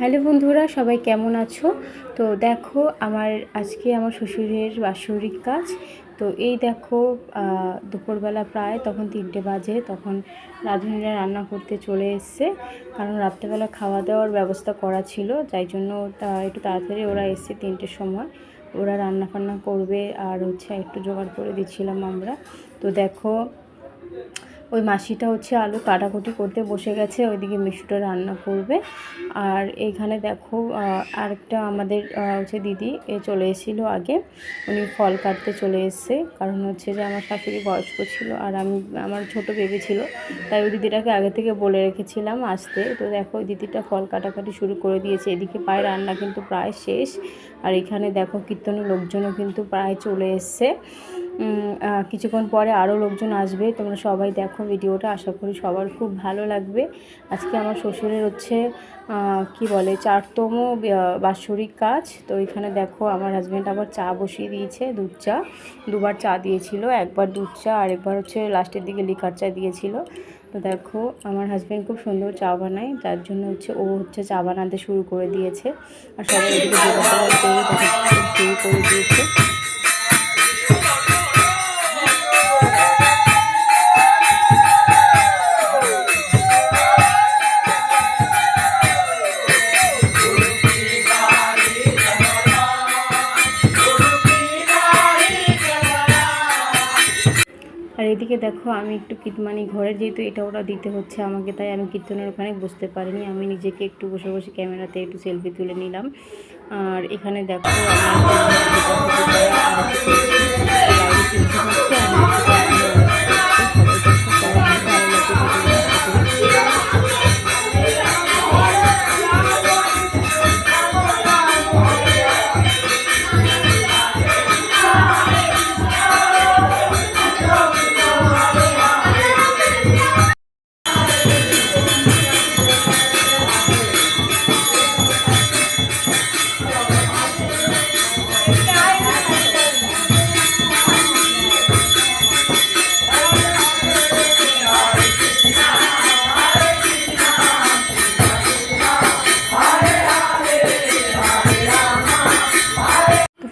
Hello বন্ধুরা, সবাই কেমন আছো? তো দেখো, আমার আজকে আমার শ্বশুরের বাৎসরিক কাজ। তো এই দেখো দুপুরবেলা প্রায় তখন তিনটে বাজে, তখন রাঁধুনিরা রান্না করতে চলে এসছে। কারণ রাত্রেবেলা খাওয়া দাওয়ার ব্যবস্থা করা ছিল, যাই জন্য তা, একটু তাড়াতাড়ি ওরা এসছে তিনটের সময়। ওরা রান্না ফান্না করবে আর হচ্ছে একটু জোগাড় করে দিচ্ছিলাম আমরা। তো দেখো ওই মাসিটা হচ্ছে আলু কাটাকুটি করতে বসে গেছে, ওইদিকে মিশুটা রান্না করবে। আর এখানে দেখো আরেকটা আমাদের হচ্ছে দিদি, এ চলে এসেছিল আগে। উনি ফল কাটতে চলে এসছে, কারণ হচ্ছে যে আমার শাশুড়ি বয়স্ক ছিল আর আমি, আমার ছোট বেবি ছিল। তাই ওই দিদিটাকে আগে থেকে বলে রেখেছিলাম আসতে। তো দেখো, ওই দিদিটা ফল কাটাকাটি শুরু করে দিয়েছে। এদিকে প্রায় রান্না কিন্তু প্রায় শেষ। আর এখানে দেখো, কীর্তনের লোকজনও কিন্তু প্রায় চলে এসছে। কিছুক্ষণ পরে আরও লোকজন আসবে, তোমরা সবাই দেখো ভিডিওটা, আশা করি সবার খুব ভালো লাগবে। আজকে আমার শ্বশুরের হচ্ছে কি বলে, চারতম বাৎসরিক কাজ। তো এখানে দেখো আমার হাজব্যান্ড আবার চা বসিয়ে দিয়েছে, দুধ চা। দুবার চা দিয়েছিল, একবার দুধ চা, আর একবার হচ্ছে লাস্টের দিকে লিকার চা দিয়েছিল। তো দেখো, আমার হাজব্যান্ড খুব সুন্দর চা বানায় যার জন্য হচ্ছে ও হচ্ছে চা বানাতে শুরু করে দিয়েছে। আর সবাই শুরু করে দিয়েছে। আর এদিকে দেখো, আমি একটু কীট মানে যেহেতু এটা ওটা দিতে হচ্ছে আমাকে, তাই আমি কীর্তনের ওখানে বসতে পারিনি। আমি নিজেকে একটু বসে বসে ক্যামেরাতে একটু সেলফি তুলে নিলাম। আর এখানে দেখো, আমার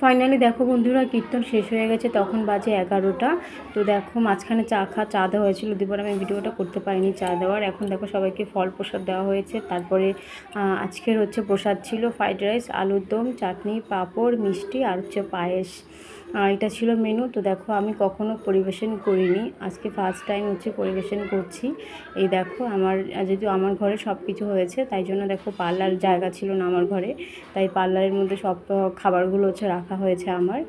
ফাইনালি দেখো বন্ধুরা, কীর্তন শেষ হয়ে গেছে, তখন বাজে এগারোটা। তো দেখো মাঝখানে চা খা, চা দেওয়া হয়েছিল, দুবার আমি ভিডিওটা করতে পারিনি চা দেওয়ার। এখন দেখো সবাইকে ফল প্রসাদ দেওয়া হয়েছে, তারপরে আজকের হচ্ছে প্রসাদ ছিল ফ্রাইড রাইস আলুর দম, চাটনি, পাঁপড়, মিষ্টি, আর হচ্ছে পায়েস। এটা ছিল মেনু তো দেখো আমি কখনো পরিবেশন করিনি। আজকে ফার্স্ট টাইম হচ্ছে পরিবেশন করছি। এই দেখো আমার, যেহেতু আমার ঘরে সব কিছু হয়েছে, তাই জন্য দেখো পার্লার জায়গা ছিল না আমার ঘরে। তাই পার্লারের মধ্যে সব খাবারগুলো হচ্ছে রাখা হয়েছে আমার।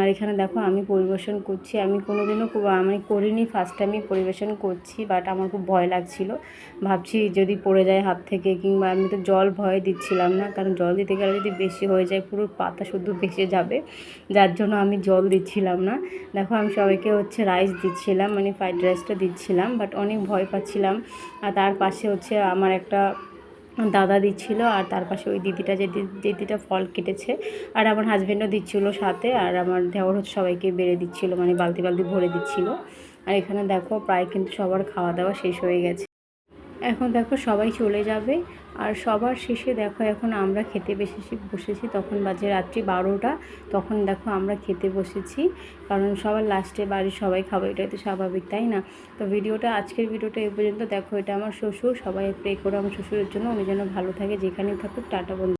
আর এখানে দেখো আমি পরিবেশন করছি। আমি কোনোদিনও খুব, আমি করিনি ফার্স্ট টাইমই পরিবেশন করছি বাট আমার খুব ভয় লাগছিল। ভাবছি যদি পড়ে যায় হাত থেকে কিংবা আমি তো জল ভয় দিচ্ছিলাম না, কারণ জল দিতে গেলে যদি বেশি হয়ে যায় পুরো পাতা শুধু ভেসে যাবে, যার জন্য আমি জল দিচ্ছিলাম না। দেখো আমি সবাইকে হচ্ছে রাইস দিচ্ছিলাম মানে ফ্রাইড রাইসটা দিচ্ছিলাম বাট অনেক ভয় পাচ্ছিলাম। আর তার পাশে হচ্ছে আমার একটা দাদা দিচ্ছিল আর তার পাশে ওই দিদিটা, যে দিদিটা ফল কেটেছে। আর আমার হাজব্যান্ডও দিচ্ছিল সাথে আর আমার দেওয়ার হচ্ছে সবাইকে বেড়ে দিচ্ছিল মানে বালতি বালতি ভরে দিচ্ছিল। আর এখানে দেখো, প্রায় কিন্তু সবার খাওয়া দাওয়া শেষ হয়ে গেছে। এখন দেখো সবাই চলে যাবে। আর সবার শেষে দেখো এখন আমরা খেতে বেশি বসেছি, তখন বাজে রাত্রি বারোটা। তখন দেখো আমরা খেতে বসেছি, কারণ সবার লাস্টে বাড়ির সবাই খাব, এটাই তো স্বাভাবিক, তাই না? তো ভিডিওটা, আজকের ভিডিওটা এ পর্যন্ত। দেখো এটা আমার শ্বশুর, সবাই প্রে করো আমার শ্বশুরের জন্য উনি যেন ভালো থাকে, যেখানেই থাকুক, টাটা বন্ধু।